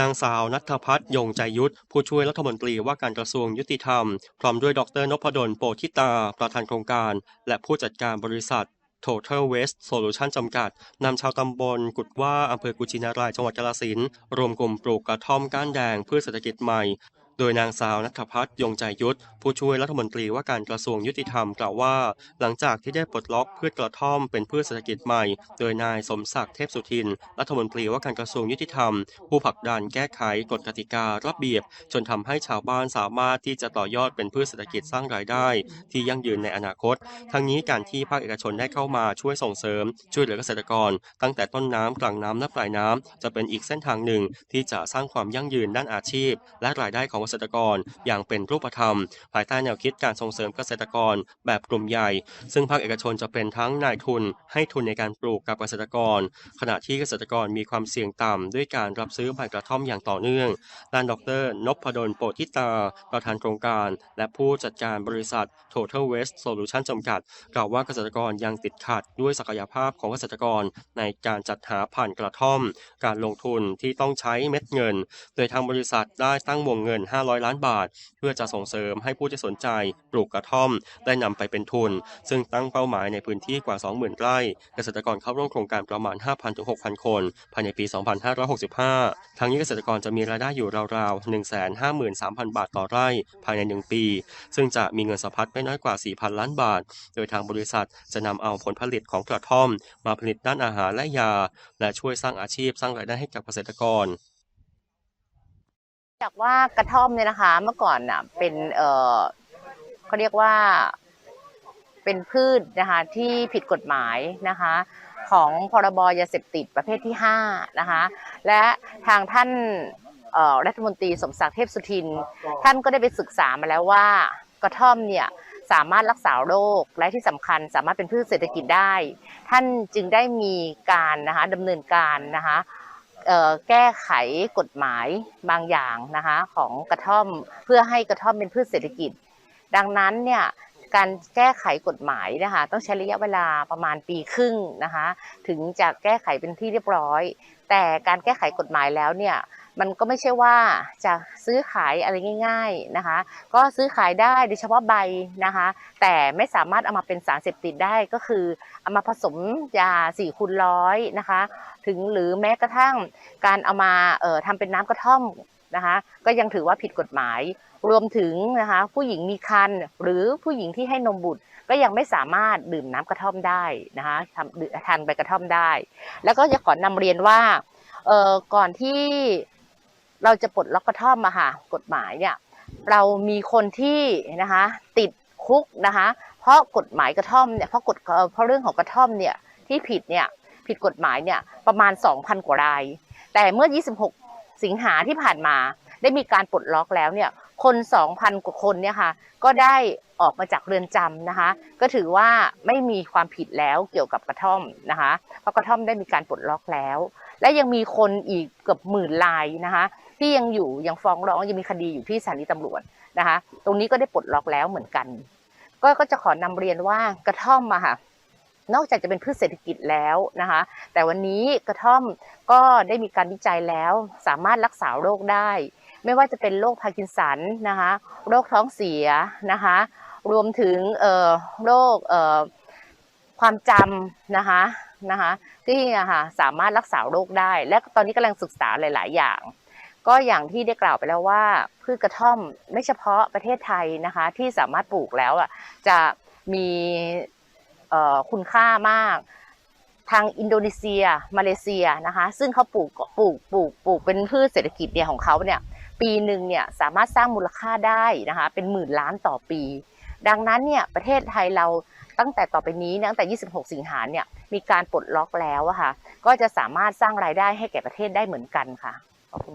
นางสาวนัทพัฒน์ยงใจยุทธผู้ช่วยรัฐมนตรีว่าการกระทรวงยุติธรรม พร้อมด้วยดรนพดลโปธิตา ประธานโครงการ และผู้จัดการบริษัท Total Waste Solution จำกัด นำชาวตำบลกุดว่าอำเภอกุชินารายจังหวัดกาฬสินธุ์รวมกลุ่มปลูกกระท่อมก้านแดงเพื่อเศรษฐกิจใหม่ โดยนางสาวนัทพัฒน์ยงใจยุทธผู้ช่วยรัฐมนตรีว่าการกระทรวงยุติธรรมกล่าวว่า หลังจากที่ได้ปลดล็อกพืชกระท่อมเป็นพืชเศรษฐกิจใหม่ โดยนายสมศักดิ์เทพสุทิน รัฐมนตรีว่าการกระทรวงยุติธรรม ผู้ผลักดันแก้ไขกฎกติการะเบียบ จนทำให้ชาวบ้านสามารถที่จะต่อยอดเป็นพืชเศรษฐกิจสร้างรายได้ ที่ยั่งยืนในอนาคต ทั้งนี้การที่ภาคเอกชนได้เข้ามาช่วยส่งเสริม ช่วยเหลือเกษตรกร ตั้งแต่ต้นน้ำกลางน้ำและปลายน้ำจะเป็นอีกเส้นทางหนึ่งที่จะสร้างความยั่งยืนด้านอาชีพ และรายได้ของเกษตรกร อย่างเป็นรูปธรรม ภายใต้แนวคิดการส่งเสริมเกษตรกร แบบกลุ่มใหญ่ ซึ่งภาคเอกชนจะเป็นทั้งนายทุน ให้ทุนในการปลูกกับเกษตรกร ขณะที่เกษตรกรมีความเสี่ยงต่ำด้วยการรับซื้อใบกระท่อมอย่างต่อเนื่องด้านดรนพดลโปธิตา ประธานโครงการ และผู้จัดการบริษัท Total Waste Solution จำกัด กล่าวว่าเกษตรกรยังติดขัดด้วยศักยภาพของเกษตรกรในการจัดหาผ่านกระท่อม การลงทุนที่ต้องใช้เม็ดเงิน โดยทางบริษัทได้ตั้งวงเงิน500 ล้านบาท เพื่อจะส่งเสริมให้ผู้ที่สนใจปลูกกระท่อม ได้นำไปเป็นทุน ซึ่งตั้งเป้าหมายในพื้นที่กว่า 20,000 ไร่ เกษตรกรเข้าร่วมโครงการประมาณ 5,000ถึง6,000 คน ภายในปี 2565 ทั้งนี้เกษตรกรจะมีรายได้อยู่ราวๆ 153,000 บาทต่อไร่ ภายใน 1 ปี ซึ่งจะมีเงินสะพัดไม่น้อยกว่า 4,000 ล้านบาท โดยทางบริษัทจะนำเอาผลผลิตของกระท่อม มาผลิตด้านอาหารและยา และช่วยสร้างอาชีพสร้างรายได้ให้กับเกษตรกร จากว่ากระท่อมเนี่ยนะคะ เมื่อก่อนน่ะ เป็นเออเขาเรียกว่าเป็นพืชนะคะที่ผิดกฎหมายนะคะของพรบยาเสพติดประเภทที่5นะคะและทางท่านรัฐมนตรีสมศักดิ์เทพสุทิน ท่านก็ได้ไปศึกษามาแล้วว่ากระท่อมเนี่ยสามารถรักษาโรคและที่สำคัญสามารถเป็นพืชเศรษฐกิจได้ ท่านจึงได้มีการนะคะดำเนินการนะคะ แก้ไขกฎหมายบางอย่างนะคะของกระท่อมเพื่อให้กระท่อมเป็นพืชเศรษฐกิจ ดังนั้นเนี่ยการแก้ไขกฎหมายนะคะต้องใช้ระยะเวลาประมาณปีครึ่งนะคะถึงจะแก้ไขเป็นที่เรียบร้อย แต่การแก้ไขกฎหมายแล้วเนี่ย มันก็ไม่ใช่ว่าจะซื้อขายอะไรง่าย ๆนะคะ ก็ซื้อขายได้โดยเฉพาะใบนะคะ แต่ไม่สามารถเอามาเป็นสารเสพติดได้ก็คือเอามาผสมยาสี่คูณร้อยนะคะ ถึงหรือแม้กระทั่งการเอามาเอ่อทำเป็นน้ำกระท่อมนะคะ ก็ยังถือว่าผิดกฎหมาย รวมถึงนะคะผู้หญิงมีครรภ์หรือผู้หญิงที่ให้นมบุตรก็ยังไม่สามารถดื่มน้ำกระท่อมได้นะคะทำทานใบกระท่อมได้ แล้วก็จะขอนำเรียนว่าเอ่อก่อนที่ เราจะปลดล็อกกระท่อมมาค่ะกฎหมายเนี่ยเรามีคนที่นะคะติดคุกนะคะเพราะกฎหมายกระท่อมเนี่ยเพราะกฎเพราะเรื่องของกระท่อมเนี่ยที่ผิดเนี่ยผิดกฎหมายเนี่ยประมาณ 2,000 กว่าราย แต่เมื่อ 26 สิงหาที่ผ่านมา ได้มีการปลดล็อกแล้วเนี่ยคน 2,000 กว่าคนเนี่ยค่ะก็ได้ออกมาจากเรือนจำนะคะ ก็ถือว่าไม่มีความผิดแล้วเกี่ยวกับกระท่อมนะคะเพราะกระท่อมได้มีการปลดล็อกแล้ว และยังมีคนอีกเกือบหมื่นรายนะคะ ที่ยังอยู่ยังฟ้องร้องยังมีคดีอยู่ที่สถานีตำรวจนะคะ ตรงนี้ก็ได้ปลดล็อกแล้วเหมือนกัน ก็ก็จะขอนำเรียนว่ากระท่อมอะค่ะนอกจากจะเป็นพืชเศรษฐกิจแล้วนะคะ แต่วันนี้กระท่อมก็ได้มีการวิจัยแล้ว สามารถรักษาโรคได้ ไม่ว่าจะเป็นโรคพาร์กินสันนะคะโรคท้องเสียนะคะ รวมถึงเอ่อโรคเอ่อความจำนะคะนะคะที่ะค่ะสามารถรักษาโรคได้ และตอนนี้กำลังศึกษาหลาย ๆ อย่าง ก็อย่างที่ได้กล่าวไปแล้วว่าพืชกระท่อมไม่เฉพาะประเทศไทยนะคะ ที่สามารถปลูกแล้วอะจะมีคุณค่ามากทางอินโดนีเซีย มาเลเซียนะคะ ซึ่งเขาปลูกปลูกปลูกปลูกเป็นพืชเศรษฐกิจเนี่ยของเขาเนี่ยปีหนึ่งเนี่ยสามารถสร้างมูลค่าได้นะคะเป็นหมื่นล้านต่อปี ดังนั้นเนี่ยประเทศไทยเราตั้งแต่ต่อไปนี้ตั้งแต่ 26 สิงหาเนี่ยมีการปลดล็อกแล้วอะค่ะก็จะสามารถสร้างรายได้ให้แก่ประเทศได้เหมือนกันค่ะขอบคุณ